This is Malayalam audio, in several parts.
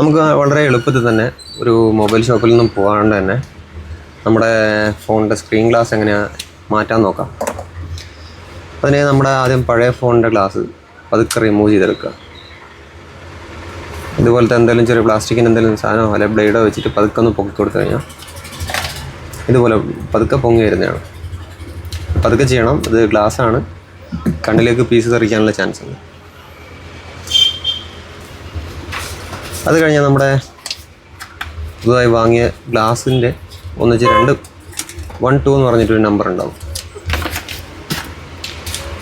നമുക്ക് വളരെ എളുപ്പത്തിൽ തന്നെ ഒരു മൊബൈൽ ഷോപ്പിൽ നിന്നും പോകാണ്ട് തന്നെ നമ്മുടെ ഫോണിന്റെ സ്ക്രീൻ ഗ്ലാസ് എങ്ങനെയാണ് മാറ്റാൻ നോക്കാം. അതിന് നമ്മുടെ ആദ്യം പഴയ ഫോണിന്റെ ഗ്ലാസ് പതുക്കെ റിമൂവ് ചെയ്തെടുക്കുക. ഇതുപോലത്തെ എന്തെങ്കിലും ചെറിയ പ്ലാസ്റ്റിക്കിന്റെ എന്തെങ്കിലും സാധനമോ അല്ലെങ്കിൽ ബ്ലേഡോ വെച്ചിട്ട് പതുക്കെ ഒന്ന് പൊക്കി കൊടുത്തു കഴിഞ്ഞാൽ ഇതുപോലെ പതുക്കെ പൊങ്ങി വരുന്നതാണ്. പതുക്കെ ചെയ്യണം. ഇത് ഗ്ലാസ് ആണ്. കണ്ണിലേക്ക് പീസ് തെറിക്കാനുള്ള ചാൻസ് ഉണ്ട്. അത് കഴിഞ്ഞാൽ നമ്മുടെ പുതുതായി വാങ്ങിയ ഗ്ലാസിന്റെ ഒന്നിച്ച് രണ്ട് വൺ ടു എന്ന് പറഞ്ഞിട്ടൊരു നമ്പർ ഉണ്ടാവും.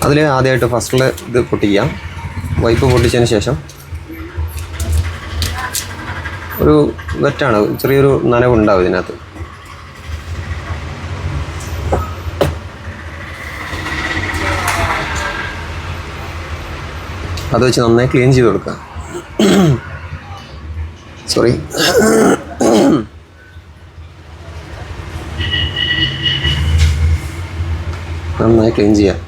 അതിൽ ആദ്യമായിട്ട് ഫസ്റ്റിൽ ഇത് പൊട്ടിക്കാം. വൈപ്പ് പൊട്ടിച്ചതിന് ശേഷം ഒരു വെറ്റാണ്. ചെറിയൊരു നനവുണ്ടാവും ഇതിനകത്ത്. അത് വെച്ച് നന്നായി ക്ലീൻ ചെയ്ത് കൊടുക്കുക. സോറി നന്നായി ക്ലീൻ ചെയ്യാം.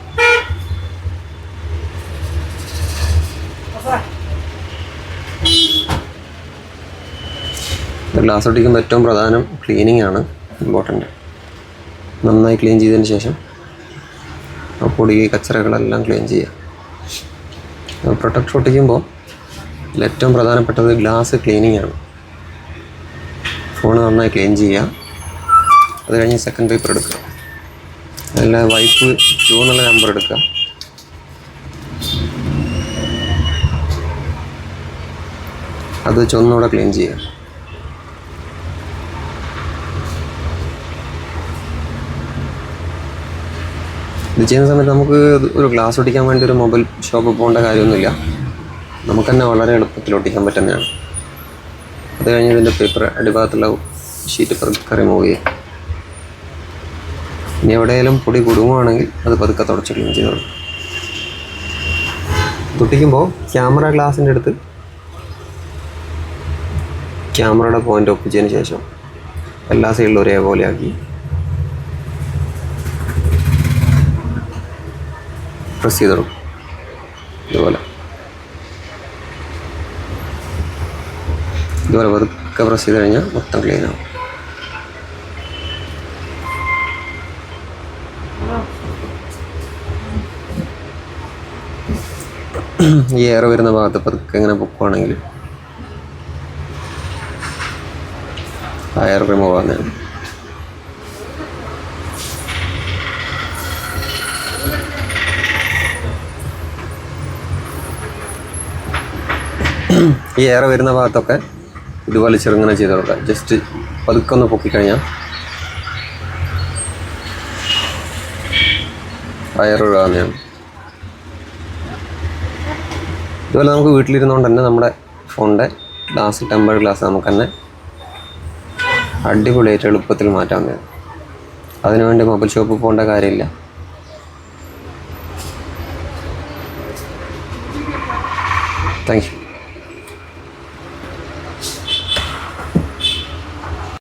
ഗ്ലാസ് ഒട്ടിക്കുമ്പോൾ ഏറ്റവും പ്രധാനം ക്ലീനിങ് ആണ് ഇമ്പോർട്ടന്റ് നന്നായി ക്ലീൻ ചെയ്തതിന് ശേഷം പൊടി കച്ചറകളെല്ലാം ക്ലീൻ ചെയ്യുക പ്രൊട്ടക്ട് ഒട്ടിക്കുമ്പോൾ ഏറ്റവും പ്രധാനപ്പെട്ടത് ഗ്ലാസ് ക്ലീനിങ് ആണ്. ഫോൺ നന്നായി ക്ലീൻ ചെയ്യുക അത് കഴിഞ്ഞ് സെക്കൻഡ് പേപ്പർ എടുക്കുക. അതിൽ വൈപ്പ് ടു എന്നുള്ള നമ്പർ എടുക്കുക. അത് വെച്ച് ക്ലീൻ ചെയ്യുക ഇത് ചെയ്യുന്ന സമയത്ത് നമുക്ക് ഒരു ഗ്ലാസ് ഒട്ടിക്കാൻ വേണ്ടി ഒരു മൊബൈൽ ഷോപ്പ് പോകേണ്ട കാര്യമൊന്നുമില്ല. നമുക്ക് തന്നെ വളരെ എളുപ്പത്തിൽ ഒട്ടിക്കാൻ പറ്റുന്നതാണ്. അത് കഴിഞ്ഞ് ഇതിന്റെ പേപ്പർ അടിഭാഗത്തുള്ള ഷീറ്റ് പതുക്കെ റിമൂവ് ചെയ്യുക ഇനി എവിടെയെങ്കിലും പൊടി കുടുങ്ങുവാണെങ്കിൽ അത് പതുക്കെ തുടച്ച് ക്ലീൻ ചെയ്തോളൂ. തുട്ടിക്കുമ്പോൾ ക്യാമറ ഗ്ലാസിന്റെ അടുത്ത് ക്യാമറയുടെ പോയിന്റ് ഒപ്പിച്ചതിന് ശേഷം എല്ലാ സൈഡിലും ഒരേപോലെ ആക്കി. പ്രസ് ചെയ്തിടും ഇതുപോലെ. ഇതുപോലെ പതുക്കെ പ്രസ് ചെയ്ത് കഴിഞ്ഞാൽ മൊത്തം ക്ലീൻ ആവും. ഈ എയർ വരുന്ന ഭാഗത്ത് പതുക്കെ ഇങ്ങനെ പൊക്കുവാണെങ്കിൽ ആ എയർ റിമൂവ് ആവുന്നതാണ്. ഈ എയർ വരുന്ന ഭാഗത്തൊക്കെ ഇതുപോലെ ചെറുങ്ങനെ ചെയ്ത് കൊടുക്കുക ജസ്റ്റ് പതുക്കെ ഒന്ന് പൊക്കിക്കഴിഞ്ഞാൽ എയർ ഒഴുകാവുന്നതാണ് ഇതുപോലെ നമുക്ക് വീട്ടിലിരുന്നുകൊണ്ട് തന്നെ നമ്മുടെ ഫോണിന്റെ ഗ്ലാസ് ടെമ്പേർഡ് ഗ്ലാസ് നമുക്ക് തന്നെ അടിപൊളിയായിട്ട് എളുപ്പത്തിൽ മാറ്റാവുന്നതാണ് അതിനുവേണ്ടി മൊബൈൽ ഷോപ്പിൽ പോകേണ്ട കാര്യമില്ല. Thank you.